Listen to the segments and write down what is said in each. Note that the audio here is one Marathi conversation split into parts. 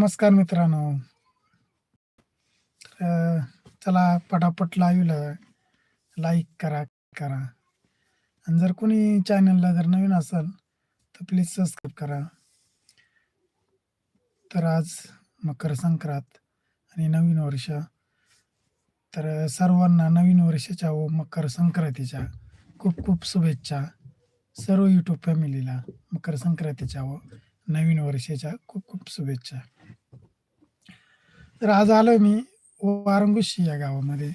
नमस्कार मित्रांनो. तर चला पटापट लाईव्हला लाईक करा करा. आणि जर कोणी चॅनलला जर नवीन असेल तर प्लीज सबस्क्राईब करा. तर आज मकर संक्रांत आणि नवीन वर्ष. तर सर्वांना नवीन वर्षाच्या व मकर संक्रांतीच्या खूप खूप शुभेच्छा सर्व यूट्यूब फॅमिलीला मकर संक्रांतीच्या व नवीन वर्षाच्या खूप खूप शुभेच्छा. तर आज आलोय मी वारंगुशी या गावामध्ये.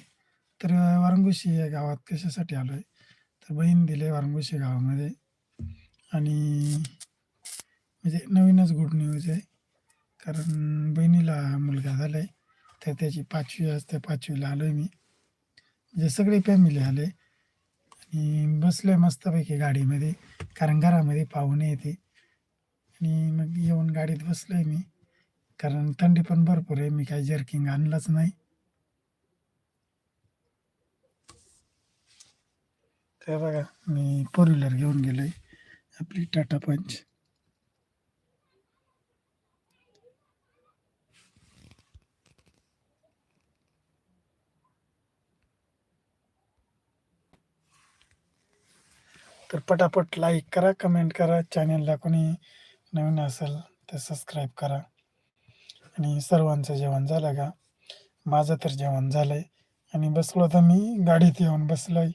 तर वारंगुशी या गावात कशासाठी आलोय? तर बहीण दिले वारंगुशी गावामध्ये. आणि म्हणजे नवीनच गुड न्यूज आहे. कारण बहिणीला मुलगा झालाय. तर त्याची पाचवी असते पाचवीला आलोय मी. म्हणजे सगळी फॅमिली आले. आणि बसले मस्तपैकी गाडीमध्ये. कारण घरामध्ये पाहुणे येते. आणि मग येऊन गाडीत बसलोय मी. कारण थंडी पण भरपूर आहे. मी काही जर्किंग आणलंच नाही. तर बघा मी फोर व्हीलर घेऊन गेलोय. आपली टाटा पंच तर पटापट लाईक करा कमेंट करा. चॅनलला कोणी नवीन असेल तर सबस्क्राईब करा. आणि सर्वांचं जेवण झालं का? माझं तर जेवण झालंय. आणि बसलो तर मी गाडीत येऊन बसलोय.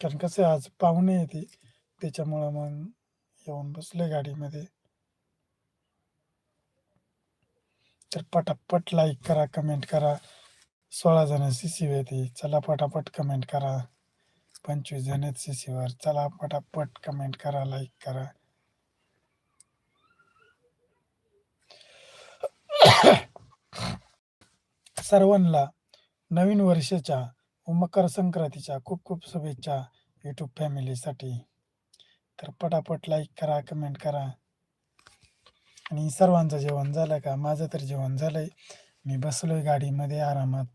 कारण कसं आहे, आज पाहुणे येते त्याच्यामुळं मग येऊन बसलोय गाडीमध्ये. तर पटापट लाईक करा कमेंट करा. सोळा जण सी सी येते चला पटापट कमेंट करा. पंचवीस जण आहेत सी सीवर चला पटापट कमेंट करा लाईक करा. सर्वांना नवीन वर्षाच्या व मकर संक्रांतीच्या खूप खूप शुभेच्छा यूट्यूब फॅमिलीसाठी तर पटापट लाईक करा कमेंट करा. आणि सर्वांचं जेवण झालं का? माझं तर जेवण झालंय. मी बसलोय गाडीमध्ये आरामात.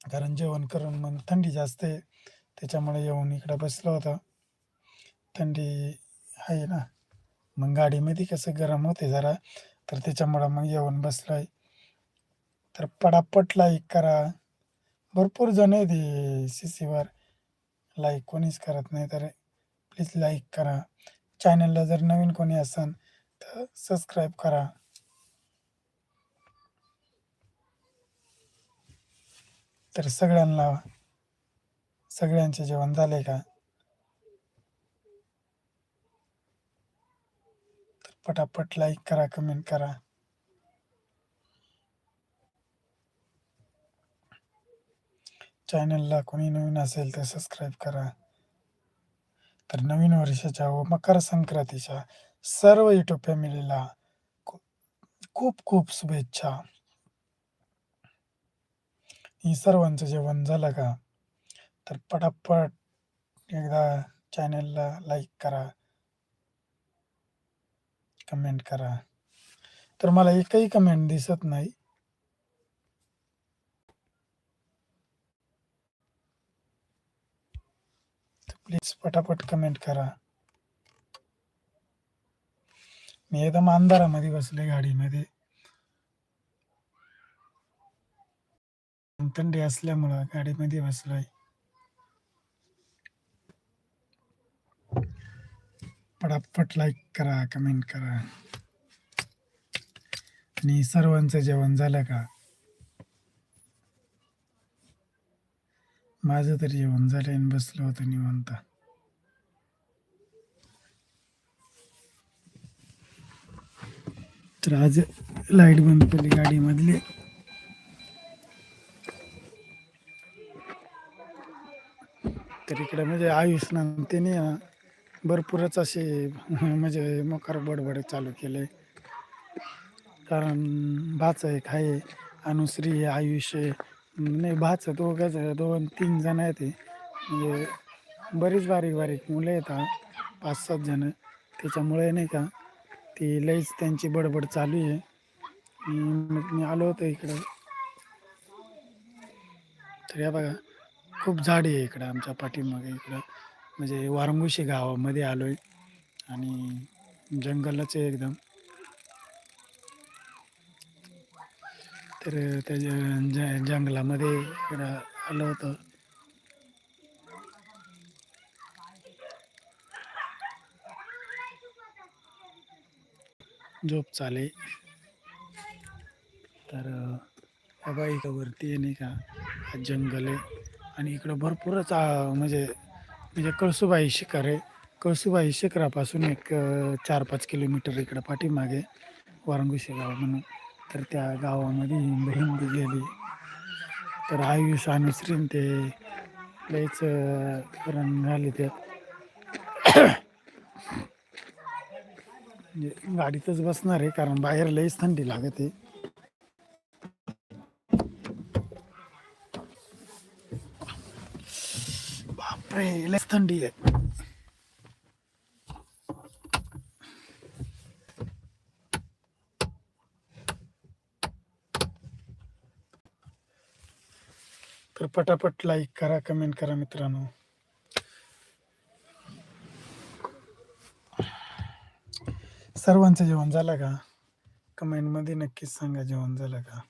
कारण जेवण करून मग थंडी जास्त आहे त्याच्यामुळे येऊन इकडं बसलो होतं. थंडी आहे ना मग गाडीमध्ये कसं गरम होते जरा तर त्याच्यामुळं मग येऊन बसलोय. तर पटापट लाईक करा. भरपूर जण आहेत सी सीवर लाईक कोणीच करत नाही तर प्लीज लाईक करा. चॅनलला जर नवीन कोणी असेल तर सबस्क्राईब करा. तर सगळ्यांना सगळ्यांचे जेवण झाले का? तर पटापट लाईक करा कमेंट करा. चॅनलला कोणी नवीन असेल तर सबस्क्राईब करा. तर नवीन वर्षाच्या व मकर संक्रांतीच्या सर्व युट्यूब फॅमिलीला खूप खूप खूप शुभेच्छा. ही सर्वांचं जेवण झालं का? तर पटापट एकदा चॅनलला लाईक करा. कमेंट करा. तर मला एकही कमेंट दिसत नाही. प्लीज पटापट कमेंट करा. मी एकदम अंधारामध्ये बसले गाडीमध्ये. थंडी असल्यामुळं गाडीमध्ये बसलोय. पटापट लाईक करा कमेंट करा. आणि सर्वांचं जेवण झालं का? माझं तर जेवण झालं आणि बसलो होतो निवांत. तर आज लाइट बंद केली गाडीमधली. तर इकडे म्हणजे आयुष त्याने भरपूरच असे म्हणजे मोकार बडबड चालू केले. कारण भाच आहे खाय अनुश्री आहे आयुष आहे नाही भाच दोघंच दोन तीन जण आहेत म्हणजे बरीच बारीक बारीक मुलं येतात पाच सात जण. त्याच्यामुळे नाही का ती लईच त्यांची बडबड चालू आहे. मग मी आलो होतो इकडं. तर या बघा. खूप झाड आहे इकडं आमच्या पाठीमागे इकडं. म्हणजे वारंगुशी गावामध्ये आलो आहे आणि जंगलच आहे एकदम. तर त्या ज- जंगलामध्ये इकडं आलो होतो. झोप चाले तर या बाई वरती आहे नाही का? जंगल आहे. आणि इकडं भरपूरच म्हणजे म्हणजे कळसुबाई शिखर आहे. कळसुबाई शिखरापासून एक चार पाच किलोमीटर इकडं पाठीमागे वारंगुशी गाव म्हणून. तर त्या गावामध्ये हिंद बहीण गेली. तर आयुष आणि श्रीन ते लयच रन झाले त्यात. म्हणजे गाडीतच बसणार आहे कारण बाहेर लईच थंडी लागते. तर पटापट लाईक करा कमेंट करा मित्रांनो। सर्वांचं जेवण झालं का? कमेंटमध्ये नक्कीच सांगा, जेवण झालं का?